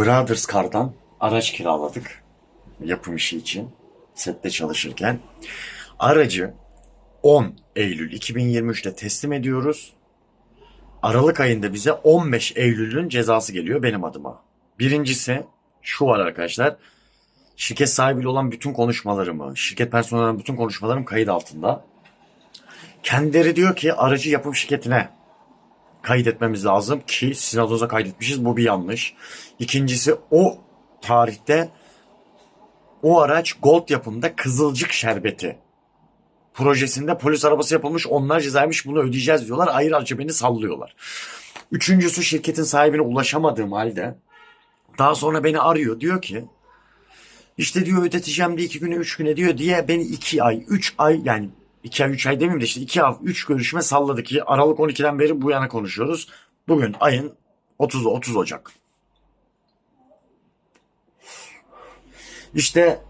Brothers Car'dan araç kiraladık. Yapım işi için. Sette çalışırken. Aracı 10 Eylül 2023'te teslim ediyoruz. Aralık ayında bize 15 Eylül'ün cezası geliyor benim adıma. Birincisi şu var arkadaşlar. Şirket sahibiyle olan bütün konuşmalarımı, şirket personelinin bütün konuşmalarım kayıt altında. Kendileri diyor ki aracı yapım şirketine kaydetmemiz lazım ki Sinadoz'a kaydetmişiz. Bu bir yanlış. İkincisi o tarihte o araç Gold yapımda Kızılcık Şerbeti projesinde polis arabası yapılmış onlar cezaymış bunu ödeyeceğiz diyorlar. Ayrıca beni sallıyorlar. Üçüncüsü şirketin sahibine ulaşamadığım halde daha sonra beni arıyor diyor ki işte diyor ödeteceğim de iki güne üç güne diyor diye beni iki ay üç ay yani iki ay üç ay demeyeyim de işte iki ay üç görüşme salladı ki Aralık 12'den beri bu yana konuşuyoruz. Bugün ayın 30'u 30 Ocak. İşte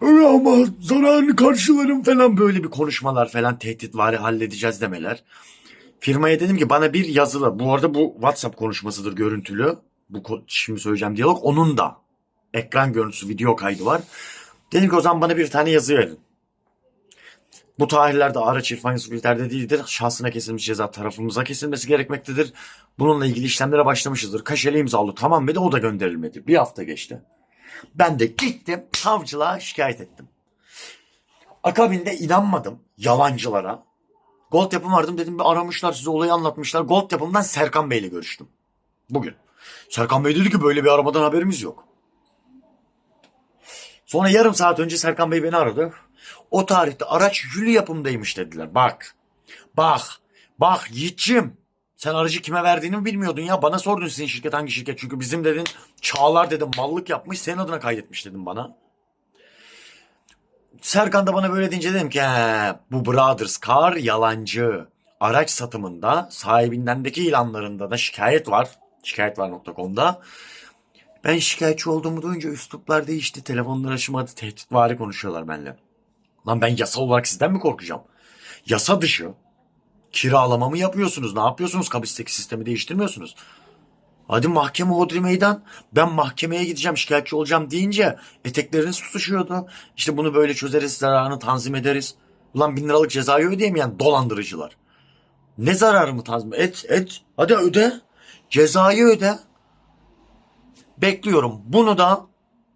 ama zararını karşılarım falan böyle bir konuşmalar falan tehdit var halledeceğiz demeler. Firmaya dedim ki bana bir yazılı bu arada bu WhatsApp konuşmasıdır görüntülü. Bu şimdi söyleyeceğim diyalog onun da ekran görüntüsü video kaydı var. Dedim ki o zaman bana bir tane yazı verin. Bu tarihlerde araç İrfan Yusuf İlter'de değildir. Şahsına kesilmiş ceza tarafımıza kesilmesi gerekmektedir. Bununla ilgili işlemlere başlamışızdır. Kaşeli imzalı tamam dedi o da gönderilmedi. Bir hafta geçti. Ben de gittim savcılığa şikayet ettim. Akabinde inanmadım yalancılara. Gold yapım aradım dedim bir aramışlar size olayı anlatmışlar. Gold yapımdan Serkan Bey'le görüştüm. Bugün. Serkan Bey dedi ki böyle bir arabadan haberimiz yok. Sonra yarım saat önce Serkan Bey beni aradı. O tarihte araç Jüli yapımdaymış dediler. Bak. Bak. Bak Yiğit'ciğim. Sen aracı kime verdiğini mi bilmiyordun ya. Bana sordun senin şirket hangi şirket. Çünkü bizim dedin Çağlar dedim mallık yapmış senin adına kaydetmiş dedim bana. Serkan da bana böyle deyince dedim ki "He, bu Brothers Car yalancı. Araç satımında sahibindendeki ilanlarında da şikayet var. Şikayetvar.com'da. Ben şikayetçi olduğumu duyunca üsluplar değişti. Telefonlar açmadı. Tehditvari konuşuyorlar benimle. Lan ben yasal olarak sizden mi korkacağım? Yasa dışı kiralama mı yapıyorsunuz? Ne yapıyorsunuz? Kabisteki sistemi değiştirmiyorsunuz. Hadi mahkeme hodri meydan. Ben mahkemeye gideceğim şikayetçi olacağım deyince etekleriniz tutuşuyordu. İşte bunu böyle çözeriz zararını tanzim ederiz. Ulan bin liralık cezayı ödeyemeyen dolandırıcılar. Ne zararımı tanzim et et. Hadi öde. Cezayı öde. Bekliyorum. Bunu da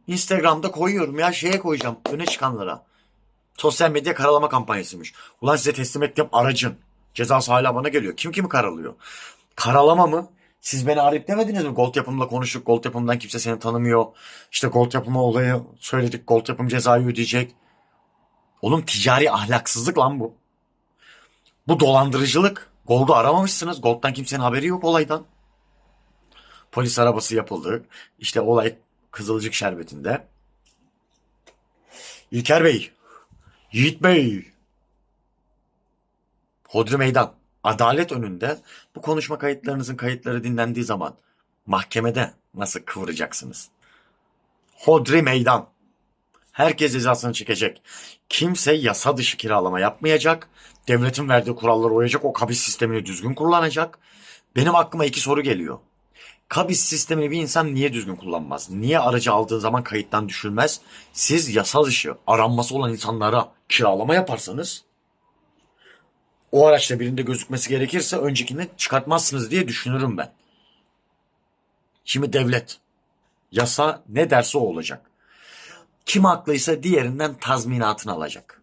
Instagram'da koyuyorum ya şeye koyacağım öne çıkanlara. Sosyal medya karalama kampanyasıymış. Ulan size teslim ettiğim aracın cezası hala bana geliyor. Kim kimi karalıyor? Karalama mı? Siz beni arayıp demediniz mi? Gold yapımla konuştuk. Gold yapımdan kimse seni tanımıyor. İşte gold yapımı olayı söyledik. Gold yapım cezayı ödeyecek. Oğlum ticari ahlaksızlık lan bu. Bu dolandırıcılık. Gold'u aramamışsınız. Gold'dan kimsenin haberi yok olaydan. Polis arabası yapıldı. İşte olay Kızılcık Şerbeti'nde. İlker Bey, Yiğit Bey, Hodri Meydan, adalet önünde bu konuşma kayıtlarınızın kayıtları dinlendiği zaman mahkemede nasıl kıvıracaksınız? Hodri Meydan. Herkes cezasını çekecek. Kimse yasa dışı kiralama yapmayacak. Devletin verdiği kurallara uyacak. O kabis sistemini düzgün kullanacak. Benim aklıma iki soru geliyor. Kabis sistemini bir insan niye düzgün kullanmaz? Niye aracı aldığı zaman kayıttan düşülmez? Siz yasa dışı aranması olan insanlara kiralama yaparsanız o araçla birinde gözükmesi gerekirse öncekini çıkartmazsınız diye düşünürüm ben. Şimdi devlet yasa ne derse o olacak. Kim haklıysa diğerinden tazminatını alacak.